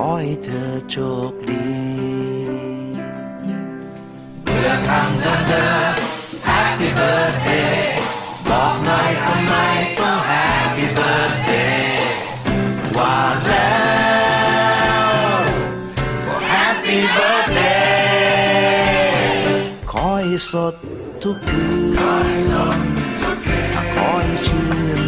ขอให้เธอโชคดีเมื่อทางเดินเดิน Happy birthday บอกหน่อยทำไมต้อง Happy birthday ว่าแล้วก็ Happy birthday ขอให้สดทุกคืนขอให้สดทุกคืนขอให้ชื่น